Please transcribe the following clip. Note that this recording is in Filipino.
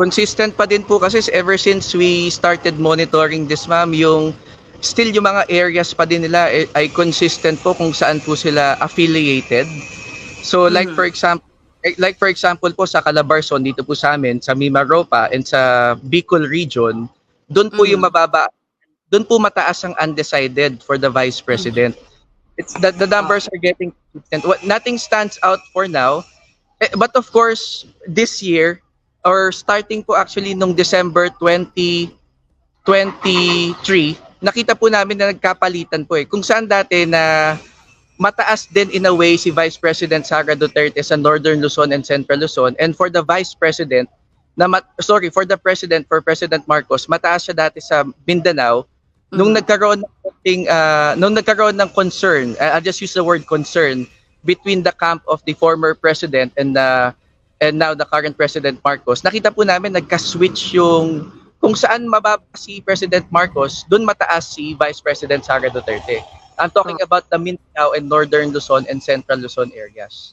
Consistent pa din po kasi ever since we started monitoring this ma'am, yung still yung mga areas pa din nila eh, ay consistent po kung saan po sila affiliated. So like Mhm. for example, eh, like for example po sa Calabarzon dito po sa amin sa Mimaropa and sa Bicol region, doon po Mhm. yung mababa doon po mataas ang undecided for the vice president. It's that the numbers are getting consistent. What nothing stands out for now. Eh, but of course, this year or starting po actually nung December 2023, nakita po namin na nagkapalitan po eh. Kung saan dati na mataas din in a way si Vice President Sara Duterte sa Northern Luzon and Central Luzon and for the Vice President na mat- sorry for the President for President Marcos mataas siya dati sa Mindanao nung Mhm. nagkaroon ng konting, ah, nung nagkaroon ng concern I- I'll just use the word concern between the camp of the former president and the and now the current President Marcos nakita po namin nagka-switch yung kung saan mababa si President Marcos doon mataas si Vice President Sara Duterte. I'm talking about the Mindanao and Northern Luzon and Central Luzon areas